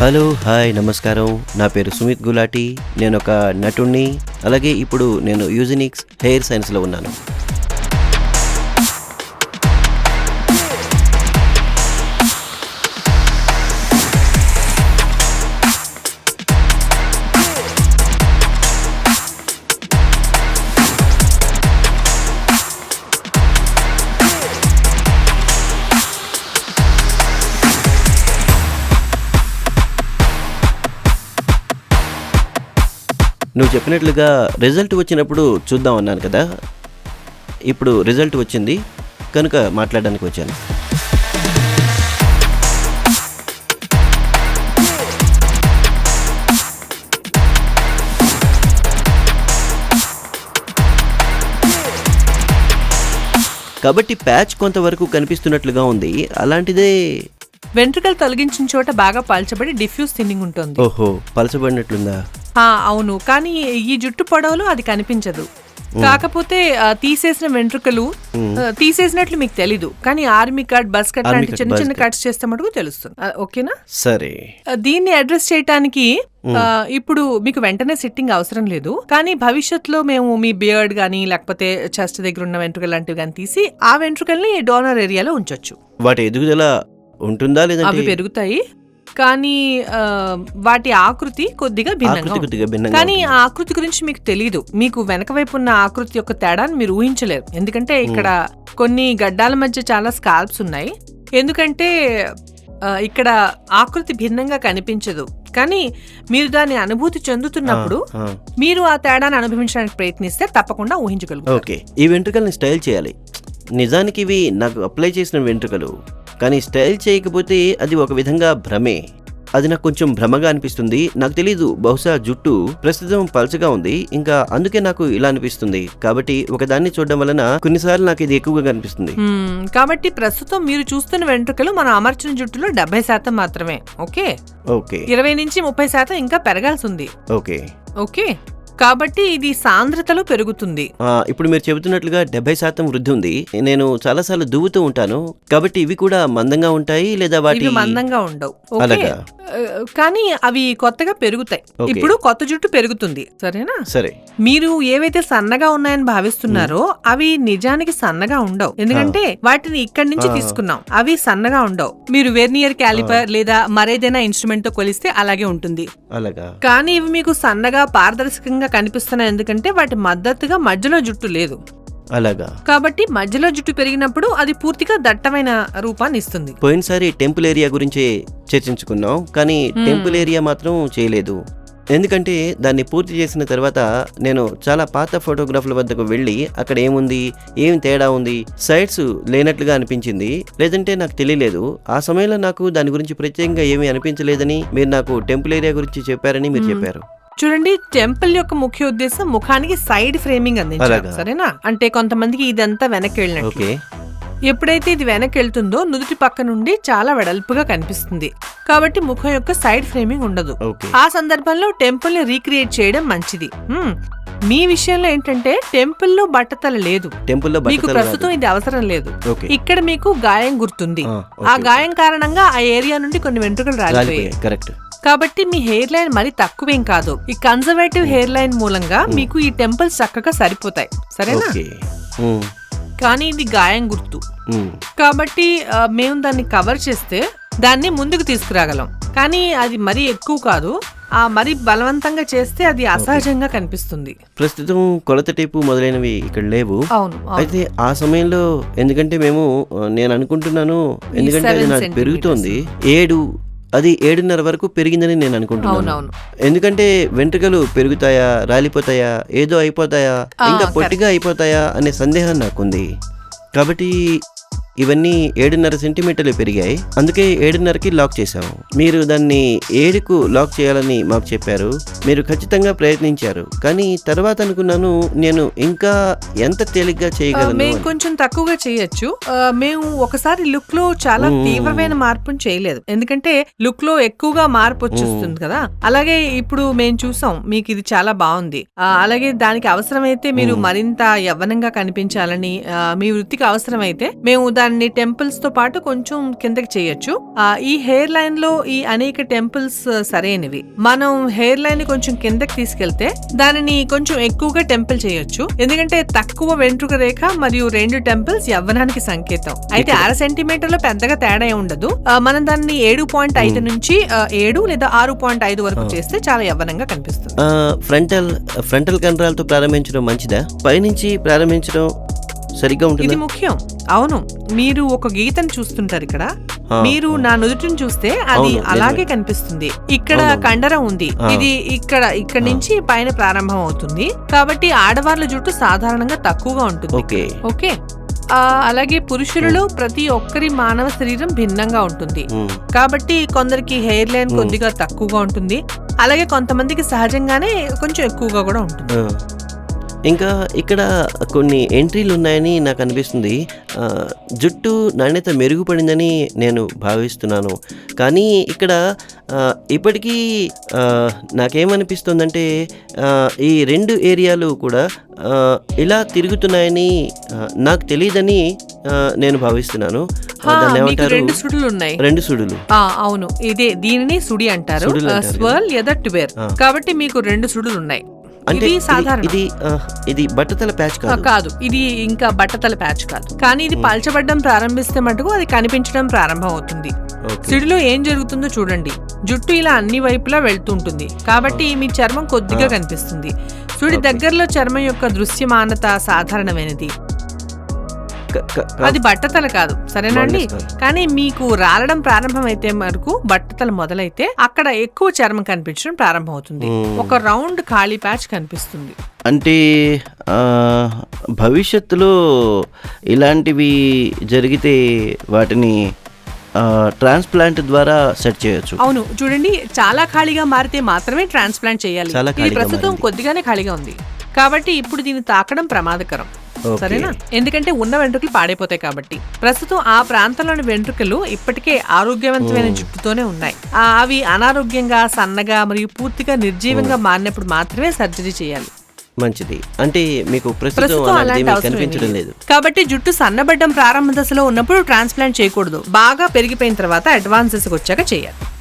Hello hi నమస్కారం. నా పేరు సుమిత్ గులాటి. నేను ఒక నటుణ్ణి. అలాగే ఇప్పుడు నేను యూజినిక్స్ హెయిర్ సైన్స్లో ఉన్నాను. నువ్వు చెప్పినట్లుగా రిజల్ట్ వచ్చినప్పుడు చూద్దాం అన్నాను కదా. ఇప్పుడు రిజల్ట్ వచ్చింది. కనుక మాట్లాడడానికి వచ్చాను. కాబట్టి ప్యాచ్ కొంతవరకు కనిపిస్తున్నట్లుగా ఉంది. అలాంటిదే వెంట్రుకలు తొలగించిన చోట బాగా పల్చబడి డిఫ్యూజ్ థిన్నింగ్ ఉంటుంది. ఓహో పలచబడినట్లుందా? అవును. కానీ ఈ జుట్టు పొడవులో అది కనిపించదు. కాకపోతే తీసేసిన వెంట్రుకలు తీసేసినట్లు మీకు తెలీదు. కానీ ఆర్మీ కట్ బస్ కట్ లాంటి చిన్న చిన్న. కట్స్ చేస్తే మటుకు తెలుస్తుంది. ఓకేనా? సరే. దీన్ని అడ్రస్ చేయడానికి ఆ, ఇప్పుడు మీకు వెంటనే సిట్టింగ్ అవసరం లేదు. కానీ భవిష్యత్తులో మేము మీ బియర్డ్ గానీ లేకపోతే చెస్ట్ దగ్గర ఉన్న వెంట్రుకలు లాంటివి కానీ తీసి ఆ వెంట్రుకల్ని డోనర్ ఏరియాలో ఉంచొచ్చు. వాటి ఎదుగుదల ఉంటుందా అవి లేదంటే పెరుగుతాయి. కానీ వాటి ఆకృతి కొద్దిగా భిన్నంగా కానీ. ఆ ఆకృతి గురించి మీకు తెలియదు మీకు వెనక వైపు ఉన్న ఆకృతి యొక్క తేడాను మీరు ఊహించలేరు. ఎందుకంటే ఇక్కడ కొన్ని గడ్డాల మధ్య చాలా స్కాల్ప్స్ ఉన్నాయి. ఎందుకంటే ఇక్కడ ఆకృతి భిన్నంగా కనిపించదు. కానీ మీరు దాని అనుభూతి చెందుతున్నప్పుడు మీరు ఆ తేడాను అనుభవించడానికి ప్రయత్నిస్తే తప్పకుండా ఊహించగలుగుతారు. ఓకే. ఈ వెంట్రుకల్ని స్టైల్ చేయాలి. నిజానికి ఇవి నాకు అప్లై చేసిన వెంట్రుకలు. కానీ స్టైల్ చేయకపోతే అది ఒక విధంగా భ్రమే. అది నాకు కొంచెం భ్రమగా అనిపిస్తుంది. నాకు తెలీదు బహుశా జుట్టు ప్రస్తుతం పల్చగా ఉంది. ఇంకా అందుకే నాకు ఇలా అనిపిస్తుంది. కాబట్టి ఒకదాన్ని చూడడం వలన కొన్నిసార్లు నాకు ఇది ఎక్కువగా కనిపిస్తుంది. కాబట్టి ప్రస్తుతం మీరు చూస్తున్న వెంట్రుకలు మనం అమర్చిన జుట్టులో డెబ్బై శాతం మాత్రమే. ఓకే? ఓకే. ఇరవై నుంచి ముప్పై శాతం ఇంకా పెరగాల్సి ఉంది. ఓకే. ఓకే? కాబట్టి ఇది సాంద్రతలో పెరుగుతుంది. ఇప్పుడు మీరు చెబుతున్నట్లుగా డెబ్బై శాతం వృద్ధి ఉంది. నేను చాలాసార్లు దువ్వుతూ ఉంటాను. కాబట్టి ఇవి కూడా మందంగా ఉంటాయి లేదా వాటి మందంగా ఉండవు. అలాగా. కానీ అవి కొత్తగా పెరుగుతాయి. ఇప్పుడు కొత్త జుట్టు పెరుగుతుంది. సరేనా? సరే. మీరు ఏవైతే సన్నగా ఉన్నాయని భావిస్తున్నారో అవి నిజానికి సన్నగా ఉండవు. ఎందుకంటే వాటిని ఇక్కడి నుంచి. తీసుకున్నాం. అవి సన్నగా ఉండవు. మీరు వెర్నియర్ క్యాలిపర్ లేదా మరేదైనా ఇన్స్ట్రుమెంట్తో కొలిస్తే అలాగే ఉంటుంది. అలాగా? కానీ ఇవి మీకు సన్నగా పారదర్శకంగా కనిపిస్తున్నాయి ఎందుకంటే వాటి మద్దతుగా మధ్యలో జుట్టు లేదు. అలాగా. కాబట్టి మధ్యలో జుట్టు పెరిగినప్పుడు అది పూర్తిగా దట్టమైన రూపాన్ని ఇస్తుంది. పోయినసారి టెంపుల్ ఏరియా గురించి చర్చించుకున్నాం కానీ టెంపుల్ ఏరియా మాత్రం చేయలేదు. ఎందుకంటే దాన్ని పూర్తి చేసిన తర్వాత నేను చాలా పాత ఫోటోగ్రాఫ్ల వద్దకు వెళ్ళి అక్కడ ఏముంది ఏం తేడా ఉంది సైడ్స్ లేనట్లుగా అనిపించింది. లేదంటే నాకు తెలియలేదు. ఆ సమయంలో నాకు దాని గురించి ప్రత్యేకంగా ఏమీ అనిపించలేదని మీరు నాకు టెంపుల్ ఏరియా గురించి చెప్పారని మీరు చెప్పారు. చూడండి టెంపుల్ యొక్క ముఖ్య ఉద్దేశం ముఖానికి సైడ్ ఫ్రేమింగ్ అందించడం అలాగా. సరేనా? అంటే కొంతమందికి ఇదంతా వెనక్కి వెళ్ళినట్టు ఓకే. ఎప్పుడైతే ఇది వెనక్కి వెళ్తుందో నుదుటి పక్క నుండి చాలా వెడల్పుగా కనిపిస్తుంది. కాబట్టి ముఖం యొక్క సైడ్ ఫ్రేమింగ్ ఉండదు. ఓకే. ఆ సందర్భంలో టెంపుల్ని రీక్రియేట్ చేయడం మంచిది. హ్మ్. మీ విషయంలో ఏంటంటే టెంపుల్లో బట్టతల లేదు. టెంపుల్లో మీకు బట్టతల ప్రస్తుతం. ఇది అవసరం లేదు. ఓకే. ఇక్కడ మీకు గాయం గుర్తుంది. ఆ, ఆ. గాయం కారణంగా ఆ ఏరియా నుండి కొన్ని వెంట్రుకలు రాలిపోయాయి. కరెక్ట్. కాబట్టి మీ హెయిర్ లైన్ మరి తక్కువేం కాదు. ఈ కన్జర్వేటివ్ హెయిర్ లైన్ మూలంగా మీకు ఈ టెంపుల్స్ చక్కగా సరిపోతాయి. సరేనా? ఓకే. ఉమ్, కానీ ఇది గాయం గుర్తు. ఉమ్. కాబట్టి ఆ, మేము దాన్ని కవర్ చేస్తే దాన్ని ముందుకు తీసుకురాగలం. కానీ అది మరీ ఎక్కువ కాదు. ఆ మరి బలవంతంగా చేస్తే అది అసహజంగా కనిపిస్తుంది. ప్రస్తుతం కొలత టేపు మొదలైనవి ఇక్కడ లేవు. అవును అవును. అయితే ఆ సమయంలో ఎందుకంటే మేము ఆ, నేను అనుకుంటున్నాను ఎందుకంటే అది seven నాకు centimeters. పెరుగుతోంది. ఏడు అది ఏడున్నర వరకు పెరిగిందని నేను అనుకుంటున్నాను. ఎందుకంటే వెంట్రుకలు పెరుగుతాయా రాలిపోతాయా ఏదో అయిపోతాయా ఇంకా. పొట్టిగా అయిపోతాయా అనే సందేహం నాకుంది. కాబట్టి ఇవన్నీ ఏడున్నర సెంటీమీటర్లు పెరిగాయి. అందుకే ఏడున్నరకి లాక్ చేశాము. మీరు దాన్ని ఏడుకు లాక్ చేయాలని మాకు చెప్పారు. మీరు ఖచ్చితంగా ప్రయత్నించారు. కానీ తర్వాత అనుకున్నాను నేను ఇంకా ఎంత తేలిగ్గా చేయగలను మేము. కొంచెం తక్కువగా చేయొచ్చు. మేము ఒకసారి లుక్లో చాలా. తీవ్రమైన మార్పును చేయలేదు. ఎందుకంటే లుక్లో ఎక్కువగా మార్పు వచ్చేస్తుంది కదా. అలాగే ఇప్పుడు మేము చూసాం మీకు ఇది చాలా బాగుంది. అలాగే దానికి అవసరమైతే మీరు. మరింత యవ్వనంగా కనిపించాలని మీ వృత్తికి అవసరమైతే మేము దాన్ని టెంపుల్స్తో పాటు కొంచెం కిందకి చేయొచ్చు. ఈ హెయిర్ లైన్లో ఈ అనేక టెంపుల్స్ సరైనవి. మనం హెయిర్ లైన్ని కొంచెం కిందకి తీసుకెళ్తే దానిని కొంచెం ఎక్కువగా టెంపుల్ చేయొచ్చు. ఎందుకంటే తక్కువ వెంట్రుక రేఖ మరియు రెండు టెంపుల్స్ యవ్వనానికి సంకేతం. అయితే అర సెంటీమీటర్లో పెద్దగా తేడా ఉండదు. మనం దాన్ని ఏడు పాయింట్ ఐదు నుంచి ఏడు లేదా ఆరు పాయింట్ ఐదు వరకు చేస్తే చాలా యవ్వనంగా కనిపిస్తుంది. ఫ్రంటల్ ఫ్రంటల్ కండరాలతో ప్రారంభించడం మంచిదా? పైనుంచి ప్రారంభించడం సరిగ్గా ఇది ఉంటుందా ముఖ్యం. అవును. మీరు ఒక గీతను చూస్తుంటారు ఇక్కడ. మీరు నా నుదుటిని చూస్తే అది. అలాగే కనిపిస్తుంది. ఇక్కడ. కండరం ఉంది. ఇది ఇక్కడ ఇక్కడ నుంచి పైన ప్రారంభం అవుతుంది. కాబట్టి ఆడవాళ్ళ జుట్టు సాధారణంగా తక్కువగా ఉంటుంది. ఓకే. అలాగే పురుషులలో ప్రతి ఒక్కరి మానవ శరీరం భిన్నంగా ఉంటుంది. కాబట్టి కొందరికి హెయిర్ లైన్. కొద్దిగా తక్కువగా ఉంటుంది. అలాగే కొంతమందికి సహజంగానే కొంచెం ఎక్కువగా కూడా ఉంటుంది. ఇంకా ఇక్కడ కొన్ని ఎంట్రీలు ఉన్నాయని నాకు అనిపిస్తుంది. జుట్టు నాణ్యత మెరుగుపడిందని నేను భావిస్తున్నాను. కానీ ఇక్కడ ఇప్పటికీ నాకేమనిపిస్తుందంటే ఈ రెండు ఏరియాలు కూడా ఇలా తిరుగుతున్నాయని నాకు తెలియదని నేను భావిస్తున్నాను. రెండు సుడులు ఉన్నాయి. రెండు సుడులు. అవును. ఇదే దీనిని సుడి అంటారు. స్వర్ల్ ట్యుబెర్ ఆ. కాబట్టి మీకు రెండు సుడులు ఉన్నాయి. అంటే ఇది ఇది- సాధారణం. ఇది ఆ, ఇది బట్టతల ప్యాచ్ కాదు. కాదు. ఇది ఇంకా బట్టతల ప్యాచ్ కాదు. కానీ ఇది పల్చబడ్డం ప్రారంభిస్తే మటుకు అది కనిపించడం ప్రారంభం అవుతుంది. సిడిలో ఏం జరుగుతుందో చూడండి. జుట్టు ఇలా అన్ని వైపులా వెళ్తుంటుంది. కాబట్టి మీ చర్మం కొద్దిగా. కనిపిస్తుంది. సుడి. దగ్గరలో చర్మం యొక్క దృశ్యమానత సాధారణమైనది. అది బట్టతల కాదు. సరేనండి. కానీ మీకు రాలడం ప్రారంభమైతే వరకు బట్టతల మొదలైతే అక్కడ ఎక్కువ చర్మం కనిపించడం ప్రారంభమవుతుంది. ఒక రౌండ్ ఖాళీ ప్యాచ్ కనిపిస్తుంది. అంటే భవిష్యత్తులో ఇలాంటివి జరిగితే వాటిని ట్రాన్స్ప్లాంట్ ద్వారా సెట్ చేయొచ్చు. అవును. చూడండి చాలా ఖాళీగా మారితే మాత్రమే ట్రాన్స్ప్లాంట్ చేయాలి. ప్రస్తుతం. కొద్దిగానే ఖాళీగా ఉంది. కాబట్టి ఇప్పుడు దీన్ని తాకడం ప్రమాదకరం. సరేనా? ఎందుకంటే ఉన్న వెంట్రుకలు పాడైపోతాయి కాబట్టి. ప్రస్తుతం ఆ ప్రాంతంలోని వెంట్రుకలు ఇప్పటికే ఆరోగ్యవంతమైన జుట్టుతోనే ఉన్నాయి. అవి అనారోగ్యంగా సన్నగా మరియు పూర్తిగా నిర్జీవంగా మారినప్పుడు మాత్రమే సర్జరీ చేయాలి. మంచిది. అంటే మీకు కనిపించడం లేదు. లేదు. కాబట్టి జుట్టు సన్నబడ్డం ప్రారంభ దశలో ఉన్నప్పుడు ట్రాన్స్ప్లాంట్ చేయకూడదు. బాగా పెరిగిపోయిన తర్వాత అడ్వాన్సెస్ వచ్చాక చేయాలి.